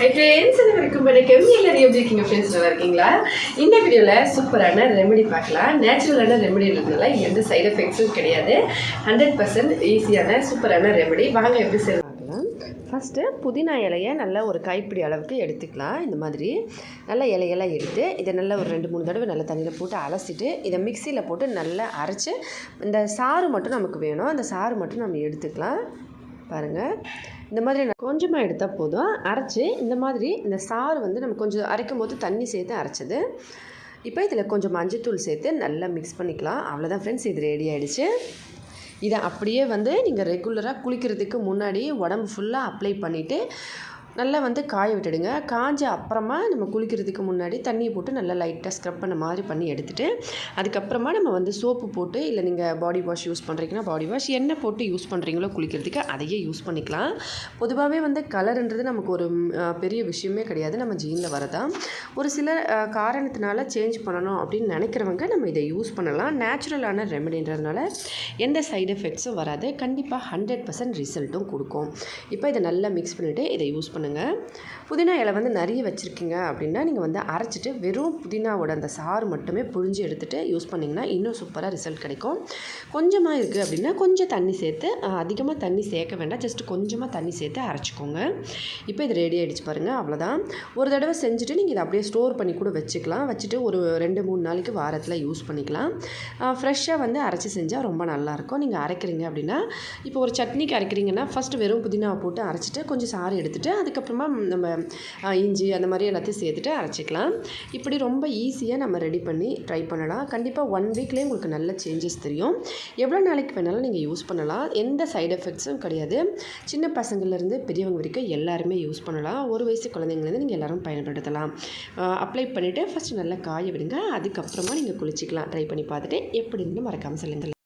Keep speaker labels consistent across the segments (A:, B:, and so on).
A: Hi friends அனைவருக்கும் வணக்கம்? எல்லாரும் எப்படி இருக்கீங்க? ஃப்ரெண்ட்ஸ் நல்லா இருக்கீங்களா? இந்த வீடியோவில் சூப்பரான ரெமெடி பார்க்கலாம். நேச்சுரலான ரெமெடி இருந்ததுனால எந்த சைடு எஃபெக்ட்ஸும் கிடையாது. ஹண்ட்ரட் பர்சன்ட் ஈஸியான சூப்பரான ரெமெடி வாங்க எப்படி செய்ய பார்க்கலாம். ஃபஸ்ட்டு புதினா இலையை நல்லா ஒரு கைப்பிடி அளவுக்கு எடுத்துக்கலாம். இந்த மாதிரி நல்லா இலையெல்லாம் எடுத்து இதை நல்லா ஒரு ரெண்டு மூணு தடவை நல்லா தண்ணியில் போட்டு அலசிட்டு இதை மிக்சியில் போட்டு நல்லா அரைச்சி இந்த சாறு மட்டும் நமக்கு வேணும். அந்த சாறு மட்டும் நம்ம எடுத்துக்கலாம். பாருங்கள் இந்த மாதிரி நான் கொஞ்சமாக எடுத்தால் போதும். அரைச்சி இந்த மாதிரி இந்த சாறு வந்து நம்ம கொஞ்சம் அரைக்கும் போது தண்ணி சேர்த்து அரைச்சது. இப்போ இதில் கொஞ்சம் மஞ்சத்தூள் சேர்த்து நல்லா மிக்ஸ் பண்ணிக்கலாம். அவ்வளோதான் ஃப்ரெண்ட்ஸ் இது ரெடி ஆகிடுச்சு இதை அப்படியே வந்து நீங்கள் ரெகுலராக குளிக்கிறதுக்கு முன்னாடி உடம்பு ஃபுல்லாக அப்ளை பண்ணிவிட்டு நல்லா வந்து காய விட்டுடுங்க. காஞ்ச அப்புறமா நம்ம குளிக்கிறதுக்கு முன்னாடி தண்ணியை போட்டு நல்லா லைட்டாக ஸ்க்ரப் பண்ண மாதிரி பண்ணி எடுத்துகிட்டு அதுக்கப்புறமா நம்ம வந்து சோப்பு போட்டு இல்லை நீங்கள் பாடி வாஷ் யூஸ் பண்ணுறீங்கன்னா பாடி வாஷ் என்ன போட்டு யூஸ் பண்ணுறீங்களோ குளிக்கிறதுக்கு அதையே யூஸ் பண்ணிக்கலாம். பொதுவாகவே வந்து கலருன்றது நமக்கு ஒரு பெரிய விஷயமே கிடையாது. நம்ம ஜீனில் வரதான் ஒரு சில காரணத்தினால சேஞ்ச் பண்ணணும் அப்படின்னு நினைக்கிறவங்க நம்ம இதை யூஸ் பண்ணலாம். நேச்சுரலான ரெமெடின்றதுனால எந்த சைடு எஃபெக்ட்ஸும் வராது. கண்டிப்பாக ஹண்ட்ரட் பர்சன்ட் ரிசல்ட்டும் கொடுக்கும். இப்போ இதை நல்லா மிக்ஸ் பண்ணிவிட்டு இதை யூஸ் பண்ணுங்கள் புதினா இலை வந்து நிறைய வச்சுருக்கீங்க அப்படின்னா நீங்கள் வந்து அரைச்சிட்டு வெறும் புதினாவோட அந்த சாறு மட்டுமே புழிஞ்சு எடுத்துகிட்டு யூஸ் பண்ணிங்கன்னா இன்னும் சூப்பராக ரிசல்ட் கிடைக்கும். கொஞ்சமாக இருக்குது அப்படின்னா கொஞ்சம் தண்ணி சேர்த்து அதிகமாக தண்ணி சேர்க்க வேண்டாம். ஜஸ்ட் கொஞ்சமாக தண்ணி சேர்த்து அரைச்சிக்கோங்க. இப்போ இது ரெடி ஆகிடுச்சு பாருங்கள் அவ்வளோதான் ஒரு தடவை செஞ்சுட்டு நீங்கள் இதை அப்படியே ஸ்டோர் பண்ணி கூட வச்சுக்கலாம். வச்சுட்டு ஒரு ரெண்டு மூணு நாளைக்கு வாரத்தில் யூஸ் பண்ணிக்கலாம். ஃப்ரெஷ்ஷாக வந்து அரைச்சி செஞ்சால் ரொம்ப நல்லாயிருக்கும் நீங்கள் அரைக்கிறீங்க அப்படின்னா இப்போ ஒரு சட்னிக்கு அரைக்கிறீங்கன்னா ஃபஸ்ட்டு வெறும் புதினாவை போட்டு அரைச்சிட்டு கொஞ்சம் சாறு எடுத்துகிட்டு அதுக்கு அதுக்கப்புறமா நம்ம இஞ்சி அந்த மாதிரி எல்லாத்தையும் சேர்த்துட்டு அரைச்சிக்கலாம். இப்படி ரொம்ப ஈஸியாக நம்ம ரெடி பண்ணி ட்ரை பண்ணலாம். கண்டிப்பாக ஒன் வீக்லேயே உங்களுக்கு நல்ல சேஞ்சஸ் தெரியும். எவ்வளோ நாளைக்கு வேணாலும் நீங்கள் யூஸ் பண்ணலாம். எந்த சைடு எஃபெக்ட்ஸும் கிடையாது. சின்ன பசங்கள்லேருந்து பெரியவங்க வரைக்கும் எல்லாருமே யூஸ் பண்ணலாம். ஒரு வயசு குழந்தைங்கலேருந்து நீங்கள் எல்லோரும் பயன்படுத்தலாம். அப்ளை பண்ணிவிட்டு ஃபஸ்ட்டு நல்லா காய விடுங்க. அதுக்கப்புறமா நீங்கள் குளிச்சிக்கலாம். ட்ரை பண்ணி பார்த்துட்டு எப்படின்னு மறக்காமல் சொல்லுங்கள்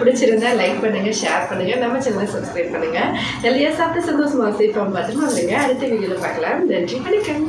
A: பிடிச்சிருந்தா லைக் பண்ணுங்க ஷேர் பண்ணுங்க நம்ம சேனலை சப்ஸ்கிரைப் பண்ணுங்க. நிறைய சாப்பிட்டு சந்தோஷமா சேஃபாக பத்திரமா வந்துங்க அடுத்த வீடியோவில் பார்க்கலாம். நன்றி வணக்கம்.